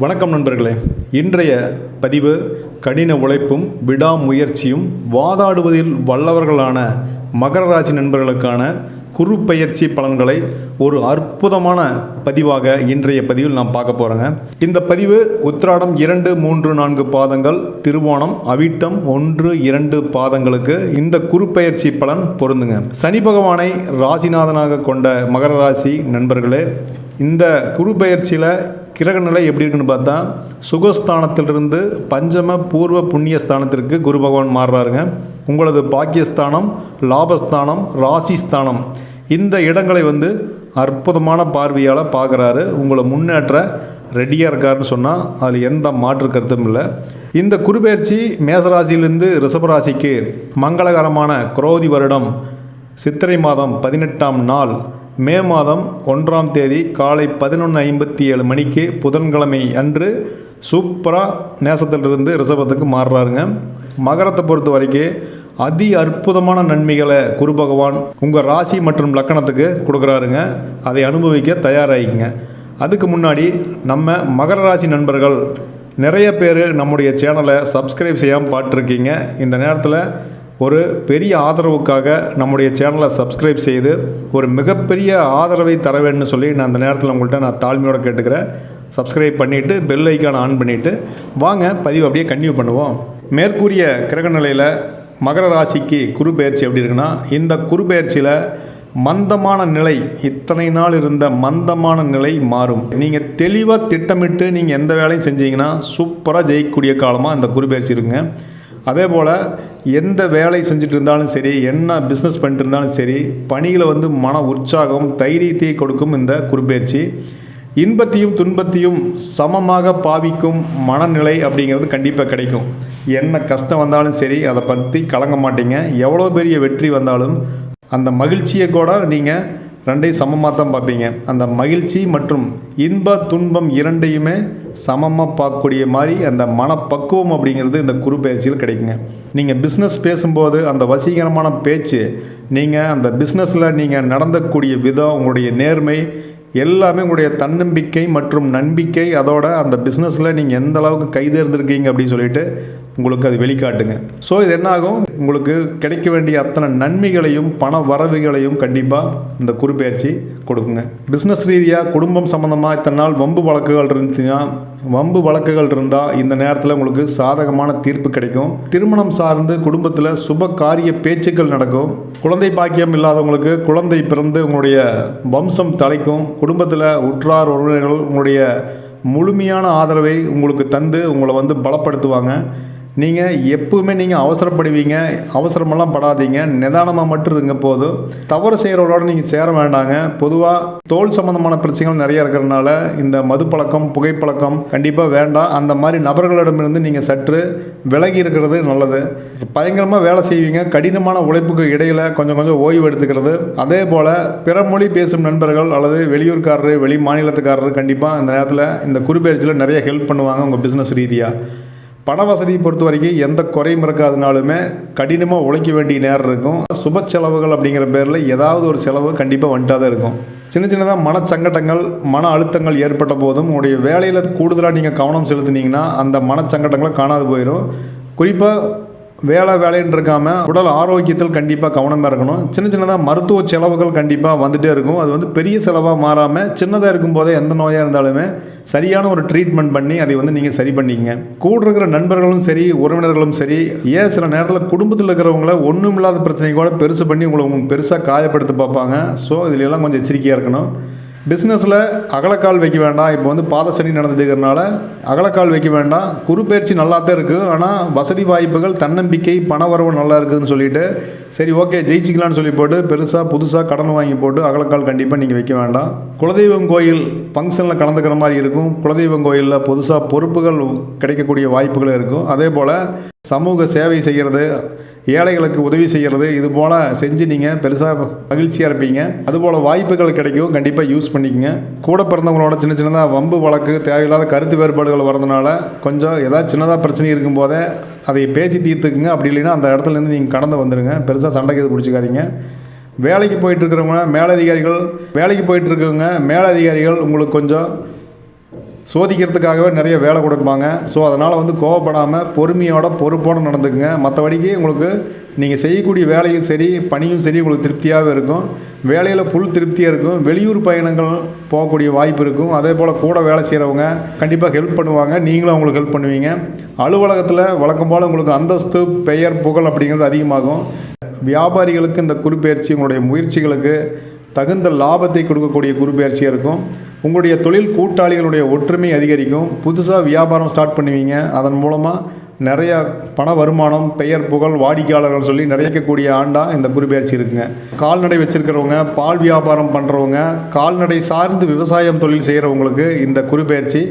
வணக்கம் நண்பர்களே. இன்றைய பதிவு கடின உழைப்பும் விடாமுயற்சியும் வாதாடுவதில் வல்லவர்களான மகர ராசி நண்பர்களுக்கான குரு பலன்களை ஒரு அற்புதமான பதிவாக இன்றைய பதிவில் நாம் பார்க்க போகிறோங்க இந்த பதிவு உத்திராடம் இரண்டு மூன்று நான்கு பாதங்கள் திருவோணம் அவிட்டம் ஒன்று இரண்டு பாதங்களுக்கு இந்த குரு பலன் பொருந்துங்க. சனி பகவானை ராசிநாதனாக கொண்ட மகர ராசி நண்பர்களே இந்த குரு பயிற்சியில் கிரக நிலை எப்படி இருக்குன்னு பார்த்தா சுகஸ்தானத்திலிருந்து பஞ்சம பூர்வ புண்ணிய ஸ்தானத்திற்கு குரு பகவான் மாறுறாருங்க. உங்களது பாக்கியஸ்தானம் லாபஸ்தானம் ராசிஸ்தானம் இந்த இடங்களை வந்து அற்புதமான பார்வையால் பார்க்குறாரு. உங்களை முன்னேற்ற ரெடியாக இருக்காருன்னு சொன்னால் அதில் எந்த மாற்று கருத்தும் இல்லை. இந்த குருபெயர்ச்சி மேசராசியிலிருந்து ரிஷபராசிக்கு மங்களகரமான குரோதி வருடம் சித்திரை மாதம் பதினெட்டாம் நாள் மே மாதம் ஒன்றாம் தேதி காலை பதினொன்று ஐம்பத்தி ஏழு மணிக்கு புதன்கிழமை அன்று சூப்பரா நேசத்திலிருந்து ரிஷபத்துக்கு மாறுறாருங்க. மகரத்தை பொறுத்த வரைக்கும் அதி அற்புதமான நன்மைகளை குரு பகவான் உங்கள் ராசி மற்றும் லக்கணத்துக்கு கொடுக்குறாருங்க. அதை அனுபவிக்க தயாராகிங்க அதுக்கு முன்னாடி நம்ம மகர ராசி நண்பர்கள் நிறைய பேர் நம்முடைய சேனலை சப்ஸ்கிரைப் செய்யாமல் பார்த்துருக்கீங்க. இந்த நேரத்தில் ஒரு பெரிய ஆதரவுக்காக நம்முடைய சேனலை சப்ஸ்கிரைப் செய்து ஒரு மிகப்பெரிய ஆதரவை தர வேணும்னு சொல்லி நான் அந்த நேரத்தில் உங்கள்கிட்ட நான் தாழ்மையோடு கேட்டுக்கிறேன். சப்ஸ்கிரைப் பண்ணிவிட்டு பெல் ஐக்கான் ஆன் பண்ணிவிட்டு வாங்க பதிவு அப்படியே கன்டினியூ பண்ணுவோம். மேற்கூறிய கிரக நிலையில் மகர ராசிக்கு குரு பயிற்சி எப்படி இருக்குன்னா இந்த குரு பயிற்சியில் மந்தமான நிலை இத்தனை நாள் இருந்த மந்தமான நிலை மாறும். நீங்கள் தெளிவாக திட்டமிட்டு நீங்கள் எந்த வேலையும் செஞ்சீங்கன்னா சூப்பராக ஜெயிக்கக்கூடிய காலமாக இந்த குரு பயிற்சி இருக்குங்க. அதே போல் எந்த வேலை செஞ்சுட்டு இருந்தாலும் சரி என்ன பிஸ்னஸ் பண்ணிட்டு இருந்தாலும் சரி பணியில் வந்து மன உற்சாகம் தைரியத்தை கொடுக்கும் இந்த குருபெயர்ச்சி இன்பத்தையும் துன்பத்தையும் சமமாக பாவிக்கும் மனநிலை அப்படிங்கிறது கண்டிப்பாக கிடைக்கும். என்ன கஷ்டம் வந்தாலும் சரி அதை பற்றி கலங்க மாட்டீங்க. எவ்வளோ பெரிய வெற்றி வந்தாலும் அந்த மகிழ்ச்சியை கூட நீங்கள் ரெண்டையும் சமமாக தான் பார்ப்பீங்க. அந்த மகிழ்ச்சி மற்றும் இன்ப துன்பம் இரண்டையுமே சமமாக பார்க்கக்கூடிய மாதிரி அந்த மனப்பக்குவம் அப்படிங்கிறது இந்த குறு பயிற்சியில் கிடைக்குங்க. நீங்கள் பிஸ்னஸ் பேசும்போது அந்த வசீகரமான பேச்சு நீங்கள் அந்த பிஸ்னஸில் நீங்கள் நடந்தக்கூடிய விதம் உங்களுடைய நேர்மை எல்லாமே உங்களுடைய தன்னம்பிக்கை மற்றும் நம்பிக்கை அதோட அந்த பிஸ்னஸில் நீங்கள் எந்த அளவுக்கு கைதேர்ந்திருக்கீங்க அப்படின்னு சொல்லிட்டு உங்களுக்கு அது வெளிக்காட்டுங்க. ஸோ இது என்னாகும் உங்களுக்கு கிடைக்க வேண்டிய அத்தனை நன்மைகளையும் பண வரவுகளையும் கண்டிப்பாக இந்த குறுப்பெயர்ச்சி கொடுக்குங்க. பிஸ்னஸ் ரீதியாக குடும்பம் சம்மந்தமாக இத்தனை நாள் வம்பு வழக்குகள் இருந்துச்சுன்னா வம்பு வழக்குகள் இருந்தால் இந்த நேரத்தில் உங்களுக்கு சாதகமான தீர்ப்பு கிடைக்கும். திருமணம் சார்ந்து குடும்பத்தில் சுப காரிய பேச்சுக்கள் நடக்கும். குழந்தை பாக்கியம் இல்லாதவங்களுக்கு குழந்தை பிறந்து உங்களுடைய வம்சம் தலைக்கும் குடும்பத்தில் உற்றார் உறவினர்கள் உங்களுடைய முழுமையான ஆதரவை உங்களுக்கு தந்து உங்களை வந்து பலப்படுத்துவாங்க. நீங்கள் எப்பவுமே நீங்கள் அவசரப்படுவீங்க அவசரமெல்லாம் படாதீங்க நிதானமாக மட்டும் இருங்க போதும். தவறு செய்கிறவங்களோட நீங்கள் சேர வேண்டாங்க. பொதுவாக தோல் சம்மந்தமான பிரச்சனைகள் நிறைய இருக்கிறதுனால இந்த மது பழக்கம் புகைப்பழக்கம் கண்டிப்பாக வேண்டாம். அந்த மாதிரி நபர்களிடமிருந்து நீங்கள் சற்று விலகி இருக்கிறது நல்லது. பயங்கரமாக வேலை செய்வீங்க. கடினமான உழைப்புக்கு இடையில் கொஞ்சம் கொஞ்சம் ஓய்வு எடுத்துக்கிறது. அதே போல் பிற மொழி பேசும் நண்பர்கள் அல்லது வெளியூர்காரரு வெளி மாநிலத்துக்காரரு கண்டிப்பாக அந்த நேரத்தில் இந்த குறிப்பெயர்ச்சியில் நிறைய ஹெல்ப் பண்ணுவாங்க உங்கள் பிஸ்னஸ் ரீதியாக பண வசதியை பொறுத்த வரைக்கும் எந்த குறையும் இருக்காதுனாலுமே கடினமாக உழைக்க வேண்டிய நேரம் இருக்கும். சுப செலவுகள் அப்படிங்கிற பேரில் ஏதாவது ஒரு செலவு கண்டிப்பாக வந்துட்டா தான் இருக்கும். சின்ன சின்னதாக மனச்சங்கடங்கள் மன அழுத்தங்கள் ஏற்பட்ட போதும் உங்களுடைய வேலையில் கூடுதலாக நீங்கள் கவனம் செலுத்துனீங்கன்னா அந்த மனச்சங்கடங்களை காணாது போயிடும் குறிப்பாக வேலை வேலைன்னு இருக்காமல் உடல் ஆரோக்கியத்தில் கண்டிப்பாக கவனமாக இருக்கணும். சின்ன சின்னதாக மருத்துவ செலவுகள் கண்டிப்பாக வந்துகிட்டே இருக்கும். அது வந்து பெரிய செலவாக மாறாமல் சின்னதாக இருக்கும்போதே எந்த நோயாக இருந்தாலுமே சரியான ஒரு ட்ரீட்மெண்ட் பண்ணி அதை வந்து நீங்கள் சரி பண்ணிக்கங்க. கூட இருக்கிற நண்பர்களும் சரி உறவினர்களும் சரி ஏன் சில நேரத்தில் குடும்பத்தில் இருக்கிறவங்கள ஒன்றும் இல்லாத பிரச்சனை கூட பெருசு பண்ணி உங்களை பெருசாக காயப்படுத்த பார்ப்பாங்க. ஸோ இதுலெல்லாம் கொஞ்சம் எச்சரிக்கையாக இருக்கணும். பிஸ்னஸில் அகலக்கால் வைக்க வேண்டாம். இப்போ வந்து பாத சனி நடந்துட்டு இருக்கிறனால அகலக்கால் வைக்க வேண்டாம். குறுப்பெயர்ச்சி நல்லா தான் இருக்குது ஆனால் வசதி வாய்ப்புகள் தன்னம்பிக்கை பண வரவு நல்லா இருக்குதுன்னு சொல்லிட்டு சரி ஓகே ஜெயிச்சிக்கலாம்னு சொல்லி போட்டு பெருசாக புதுசாக கடன் வாங்கி போட்டு அகலக்கால் கண்டிப்பாக நீங்கள் வைக்க வேண்டாம். குலதெய்வம் கோயில் ஃபங்க்ஷனில் கலந்துக்கிற மாதிரி இருக்கும். குலதெய்வம் கோயிலில் புதுசாக பொறுப்புகள் கிடைக்கக்கூடிய வாய்ப்புகள் இருக்கும். அதே போல் சமூக சேவை செய்கிறது ஏழைகளுக்கு உதவி செய்கிறது இது போல் செஞ்சு நீங்கள் பெருசாக மகிழ்ச்சியாக இருப்பீங்க. அதுபோல் வாய்ப்புகள் கிடைக்கும் கண்டிப்பாக யூஸ் பண்ணிக்கோங்க. கூட பிறந்தவங்களோட சின்ன சின்னதாக வம்பு வழக்கு தேவையில்லாத கருத்து வேறுபாடுகள் வரதுனால கொஞ்சம் ஏதாவது சின்னதாக பிரச்சனை இருக்கும்போதே அதை பேசி தீர்த்துக்குங்க. அப்படி இல்லைன்னா அந்த இடத்துலேருந்து நீங்கள் கடந்து வந்துடுங்க பெருசாக பெருசாக சண்டைக்கு எது பிடிச்சிக்காதீங்க. வேலைக்கு போயிட்டுருக்கிறவங்க மேலதிகாரிகள் வேலைக்கு போயிட்டுருக்கவங்க மேலதிகாரிகள் உங்களுக்கு கொஞ்சம் சோதிக்கிறதுக்காகவே நிறைய வேலை கொடுப்பாங்க. ஸோ அதனால் வந்து கோவப்படாமல் பொறுமையோட பொறுப்போடு நடந்துக்குங்க. மற்றபடிக்கு உங்களுக்கு நீங்கள் செய்யக்கூடிய வேலையும் சரி பணியும் சரி உங்களுக்கு திருப்தியாகவே இருக்கும். வேலையில் புல் திருப்தியாக இருக்கும். வெளியூர் பயணங்கள் போகக்கூடிய வாய்ப்பு இருக்கும். அதே போல் கூட வேலை செய்கிறவங்க கண்டிப்பாக ஹெல்ப் பண்ணுவாங்க. நீங்களும் அவங்களுக்கு ஹெல்ப் பண்ணுவீங்க. அலுவலகத்தில் வழக்கம் போல் உங்களுக்கு அந்தஸ்து பெயர் புகழ் அப்படிங்கிறது அதிகமாகும். வியாபாரிகளுக்கு இந்த குறுப்பெயர்ச்சி உங்களுடைய முயற்சிகளுக்கு தகுந்த லாபத்தை கொடுக்கக்கூடிய குறுப்பெயர்ச்சியாக இருக்கும். உங்களுடைய தொழில் கூட்டாளிகளுடைய ஒற்றுமை அதிகரிக்கும். புதுசாக வியாபாரம் ஸ்டார்ட் பண்ணுவீங்க. அதன் மூலமாக நிறைய பண வருமானம் பெயர் புகழ் வாடிக்கையாளர்கள் சொல்லி நிறையக்கூடிய ஆண்டாக இந்த குறிப்பெயர்ச்சி இருக்குங்க. கால்நடை வச்சுருக்கிறவங்க பால் வியாபாரம் பண்ணுறவங்க கால்நடை சார்ந்து விவசாயம் தொழில் செய்கிறவங்களுக்கு இந்த குறிப்பெயர்ச்சி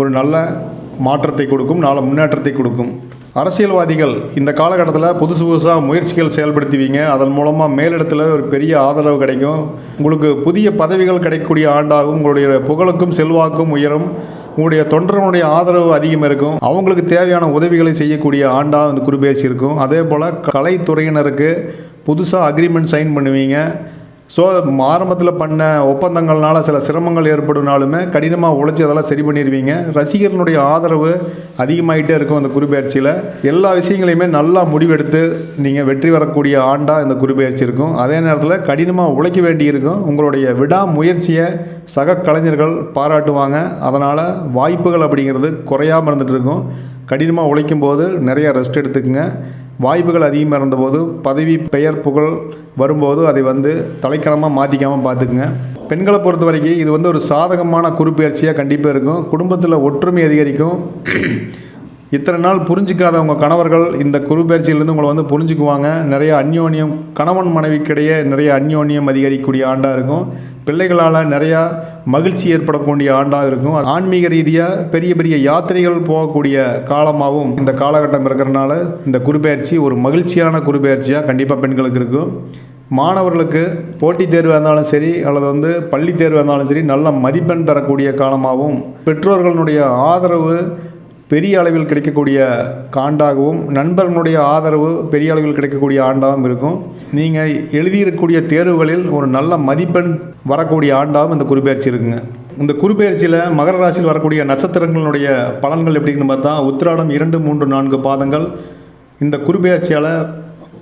ஒரு நல்ல மாற்றத்தை கொடுக்கும் நல்ல முன்னேற்றத்தை கொடுக்கும். அரசியல்வாதிகள் இந்த காலகட்டத்தில் புதுசு புதுசாக முயற்சிகள் செயல்படுத்துவீங்க. அதன் மூலமாக மேலிடத்தில் ஒரு பெரிய ஆதரவு கிடைக்கும். உங்களுக்கு புதிய பதவிகள் கிடைக்கக்கூடிய ஆண்டாகும். உங்களுடைய புகழுக்கும் செல்வாக்கும் உயரும். உங்களுடைய தொண்டர்களுடைய ஆதரவு அதிகம் இருக்கும். அவங்களுக்கு தேவையான உதவிகளை செய்யக்கூடிய ஆண்டாக வந்து குறுபேசி இருக்கும். அதே போல் கலைத்துறையினருக்கு புதுசாக அக்ரிமெண்ட் சைன் பண்ணுவீங்க. ஸோ ஆரம்பத்தில் பண்ண ஒப்பந்தங்கள்னால சில சிரமங்கள் ஏற்படுனாலுமே கடினமாக உழைச்சி அதெல்லாம் சரி பண்ணிடுவீங்க ரசிகர்களுடைய ஆதரவு அதிகமாகிட்டே இருக்கும் அந்த குருபெயர்ச்சியில். எல்லா விஷயங்களையுமே நல்லா முடிவெடுத்து நீங்கள் வெற்றி வரக்கூடிய ஆண்டாக இந்த குருபெயர்ச்சி இருக்கும். அதே நேரத்தில் கடினமாக உழைக்க வேண்டியிருக்கும். உங்களுடைய விடாமுயற்சியை சக கலைஞர்கள் பாராட்டுவாங்க. அதனால் வாய்ப்புகள் அப்படிங்கிறது குறையாமல் இருந்துகிட்டு இருக்கும். கடினமாக உழைக்கும் போது நிறைய ரெஸ்ட் எடுத்துக்குங்க. வாய்ப்புகள் அதிகமாக இருந்தபோது பதவி பெயர் புகழ் வரும்போது அதை வந்து தலைக்கணமாக மாற்றிக்காமல் பார்த்துக்குங்க. பெண்களை பொறுத்த வரைக்கும் இது வந்து ஒரு சாதகமான குறிப்பெயர்ச்சியாக கண்டிப்பாக இருக்கும். குடும்பத்தில் ஒற்றுமை அதிகரிக்கும். இத்தனை நாள் புரிஞ்சிக்காத உங்கள் கணவர்கள் இந்த குருபெயர்ச்சியிலேருந்து உங்களை வந்து புரிஞ்சுக்குவாங்க. நிறைய அந்யோன்யம் கணவன் மனைவிக்கிடையே நிறைய அந்யோன்யம் அதிகரிக்கக்கூடிய ஆண்டாக இருக்கும். பிள்ளைகளால் நிறையா மகிழ்ச்சி ஏற்படக்கூடிய ஆண்டாக இருக்கும். ஆன்மீக ரீதியாக பெரிய பெரிய யாத்திரைகள் போகக்கூடிய காலமாகவும் இந்த காலகட்டம் இருக்கிறனால இந்த குருபெயர்ச்சி ஒரு மகிழ்ச்சியான குருபெயர்ச்சியாக கண்டிப்பாக பெண்களுக்கு இருக்கும். மாணவர்களுக்கு போட்டித் தேர்வாக இருந்தாலும் சரி அல்லது வந்து பள்ளி தேர்வாக இருந்தாலும் சரி நல்ல மதிப்பெண் பெறக்கூடிய காலமாகவும் பெற்றோர்களுடைய ஆதரவு பெரிய அளவில் கிடைக்கக்கூடிய காண்டாகவும் நண்பர்களுடைய ஆதரவு பெரிய அளவில் கிடைக்கக்கூடிய ஆண்டாகவும் இருக்கும். நீங்கள் எழுதியிருக்கக்கூடிய தேர்வுகளில் ஒரு நல்ல மதிப்பெண் வரக்கூடிய ஆண்டாகவும் இந்த குறிப்பெயர்ச்சி இருக்குங்க. இந்த குறிப்பெயர்ச்சியில் மகர ராசியில் வரக்கூடிய நட்சத்திரங்களுடைய பலன்கள் எப்படின்னு பார்த்தா உத்திராடம் இரண்டு மூன்று நான்கு பாதங்கள். இந்த குறிப்பெயர்ச்சியால்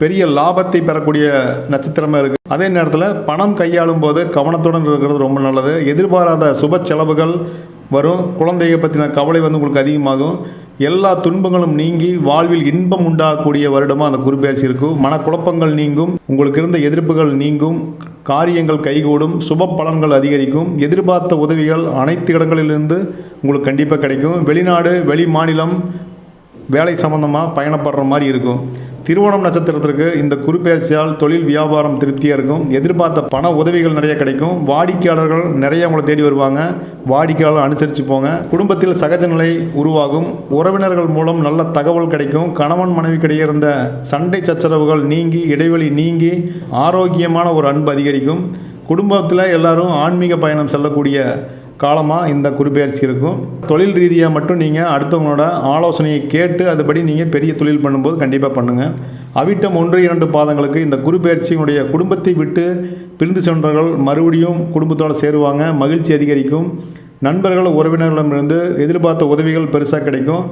பெரிய லாபத்தை பெறக்கூடிய நட்சத்திரமாக இருக்குது அதே நேரத்தில் பணம் கையாளும் போது கவனத்துடன் இருக்கிறது ரொம்ப நல்லது. எதிர்பாராத சுப செலவுகள் வரும். குழந்தையை பற்றின கவலை வந்து உங்களுக்கு அதிகமாகும். எல்லா துன்பங்களும் நீங்கி வாழ்வில் இன்பம் உண்டாகக்கூடிய வருடமாக அந்த குருப்பெயர்ச்சி இருக்கும். மனக்குழப்பங்கள் நீங்கும். உங்களுக்கு இருந்த எதிர்ப்புகள் நீங்கும். காரியங்கள் கைகூடும். சுப பலன்கள் அதிகரிக்கும். எதிர்பார்த்த உதவிகள் அனைத்து இடங்களிலிருந்து உங்களுக்கு கண்டிப்பாக கிடைக்கும். வெளிநாடு வெளி மாநிலம் வேலை சம்மந்தமாக பயணப்படுற மாதிரி இருக்கும். திருவோணம் நட்சத்திரத்திற்கு இந்த குறிப்பெயர்ச்சியால் தொழில் வியாபாரம் திருப்தியாக இருக்கும். எதிர்பார்த்த பண உதவிகள் நிறைய கிடைக்கும். வாடிக்கையாளர்கள் நிறைய உங்களை தேடி வருவாங்க. வாடிக்கையாளர் அனுசரித்து போங்க. குடும்பத்தில் சகஜ நிலை உருவாகும். உறவினர்கள் மூலம் நல்ல தகவல் கிடைக்கும். கணவன் மனைவிக்கிடையே இருந்த சண்டை சச்சரவுகள் நீங்கி இடைவெளி நீங்கி ஆரோக்கியமான ஒரு அன்பு அதிகரிக்கும். குடும்பத்தில் எல்லாரும் ஆன்மீக பயணம் செல்லக்கூடிய காலமாக இந்த குருபெயர்ச்சி இருக்கும். தொழில் ரீதியாக மட்டும் நீங்கள் அடுத்தவங்களோட ஆலோசனையை கேட்டு அதுபடி நீங்கள் பெரிய தொழில் பண்ணும்போது கண்டிப்பாக பண்ணுங்கள் அவிட்டம் ஒன்று இரண்டு பாதங்களுக்கு இந்த குருபெயர்ச்சியினுடைய குடும்பத்தை விட்டு பிரிந்து சென்றவர்கள் மறுபடியும் குடும்பத்தோடு சேருவாங்க மகிழ்ச்சி அதிகரிக்கும். நண்பர்கள் உறவினர்களிடமிருந்து எதிர்பார்த்த உதவிகள் பெருசாக கிடைக்கும்.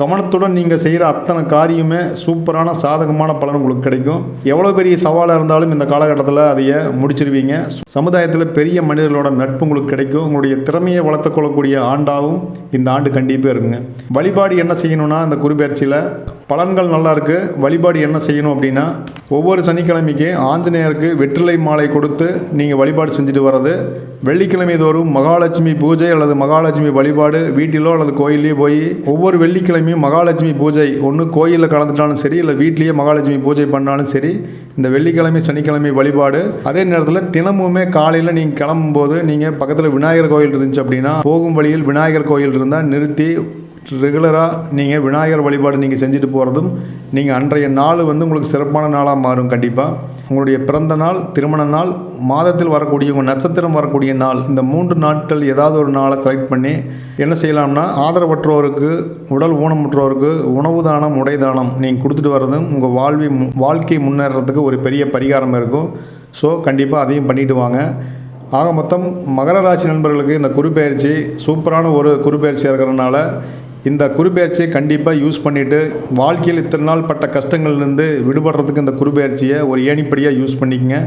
கவனத்துடன் நீங்கள் செய்கிற அத்தனை காரியமே சூப்பரான சாதகமான பலன் உங்களுக்கு கிடைக்கும். எவ்வளோ பெரிய சவாலாக இருந்தாலும் இந்த காலகட்டத்தில் அதைய முடிச்சிருவீங்க. சமுதாயத்தில் பெரிய மனிதர்களோட நட்பு உங்களுக்கு கிடைக்கும். உங்களுடைய திறமையை வளர்த்துக்கொள்ளக்கூடிய ஆண்டாகவும் இந்த ஆண்டு கண்டிப்பாக இருக்குங்க. வழிபாடு என்ன செய்யணும்னா இந்த குருபெயர்ச்சியில் பலன்கள் நல்லாயிருக்கு வழிபாடு என்ன செய்யணும் அப்படின்னா ஒவ்வொரு சனிக்கிழமைக்கு ஆஞ்சநேயருக்கு வெற்றிலை மாலை கொடுத்து நீங்கள் வழிபாடு செஞ்சுட்டு வர்றது. வெள்ளிக்கிழமை தோறும் மகாலட்சுமி பூஜை அல்லது மகாலட்சுமி வழிபாடு வீட்டிலோ அல்லது கோயிலையோ போய் ஒவ்வொரு வெள்ளிக்கிழமையும் மகாலட்சுமி பூஜை ஒன்று கோயிலில் கலந்துட்டாலும் சரி இல்லை வீட்லேயே மகாலட்சுமி பூஜை பண்ணாலும் சரி இந்த வெள்ளிக்கிழமை சனிக்கிழமை வழிபாடு. அதே நேரத்தில் தினமுமே காலையில் நீங்கள் கிளம்பும்போது நீங்கள் பக்கத்தில் விநாயகர் கோயில் இருந்துச்சு அப்படின்னா போகும் வழியில் விநாயகர் கோயில் இருந்தால் நிறுத்தி ரெகுலராக நீங்கள் விநாயகர் வழிபாடு நீங்கள் செஞ்சுட்டு போகிறதும் நீங்கள் அன்றைய நாள் வந்து உங்களுக்கு சிறப்பான நாளாக மாறும் கண்டிப்பாக உங்களுடைய பிறந்த நாள் திருமண நாள் மாதத்தில் வரக்கூடிய உங்கள் நட்சத்திரம் வரக்கூடிய நாள் இந்த மூன்று நாட்கள் ஏதாவது ஒரு நாளை செலக்ட் பண்ணி என்ன செய்யலாம்னா ஆதரவற்றோருக்கு உடல் ஊனமுற்றோருக்கு உணவு தானம் உடை தானம் நீங்கள் கொடுத்துட்டு வர்றதும் உங்கள் வாழ்வை மு- வாழ்க்கை முன்னேறதுக்கு ஒரு பெரிய பரிகாரம் இருக்கும். ஸோ கண்டிப்பாக அதையும் பண்ணிட்டு வாங்க. ஆக மொத்தம் மகர ராசி நண்பர்களுக்கு இந்த குறுப்பெயர்ச்சி சூப்பரான ஒரு குறுப்பெயர்ச்சியாக இருக்கிறதுனால இந்த குறுபெயர்ச்சியை கண்டிப்பாக யூஸ் பண்ணிவிட்டு வாழ்க்கையில் இத்தனை நாள் பட்ட கஷ்டங்கள்லேருந்து விடுபடுறதுக்கு இந்த குறுபெயர்ச்சியை ஒரு ஏணிப்படியாக யூஸ் பண்ணிக்கங்க.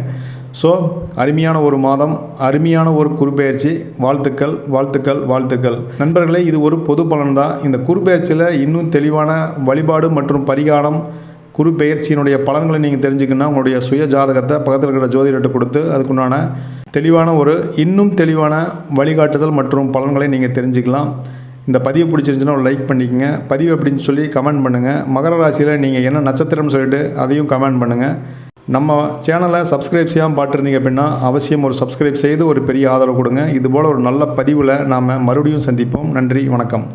ஸோ அருமையான ஒரு மாதம் அருமையான ஒரு குறுபெயர்ச்சி வாழ்த்துக்கள் வாழ்த்துக்கள் வாழ்த்துக்கள். நண்பர்களே இது ஒரு பொது பலன் தான் இந்த குறுபெயர்ச்சியில் இன்னும் தெளிவான வழிபாடு மற்றும் பரிகாரம் குரு பெயர்ச்சியினுடைய பலன்களை நீங்கள் தெரிஞ்சுக்கணும்னா உங்களுடைய சுய ஜாதகத்தை பக்கத்தில் இருக்கிற ஜோதிடர்கிட்ட கொடுத்து அதுக்குண்டான தெளிவான ஒரு இன்னும் தெளிவான வழிகாட்டுதல் மற்றும் பலன்களை நீங்கள் தெரிஞ்சுக்கலாம். இந்த பதிவு பிடிச்சிருந்துச்சுன்னா ஒரு லைக் பண்ணிக்கங்க. பதிவு அப்படின்னு சொல்லி கமெண்ட் பண்ணுங்கள் மகர ராசியில் நீங்கள் என்ன நட்சத்திரம்னு சொல்லிட்டு அதையும் கமெண்ட் பண்ணுங்கள் நம்ம சேனலை சப்ஸ்கிரைப் செய்யாமல் பார்த்துருந்தீங்க அப்படின்னா அவசியம் ஒரு சப்ஸ்கிரைப் செய்து ஒரு பெரிய ஆதரவு கொடுங்க. இதுபோல் ஒரு நல்ல பதிவில் நாம் மறுபடியும் சந்திப்போம். நன்றி வணக்கம்.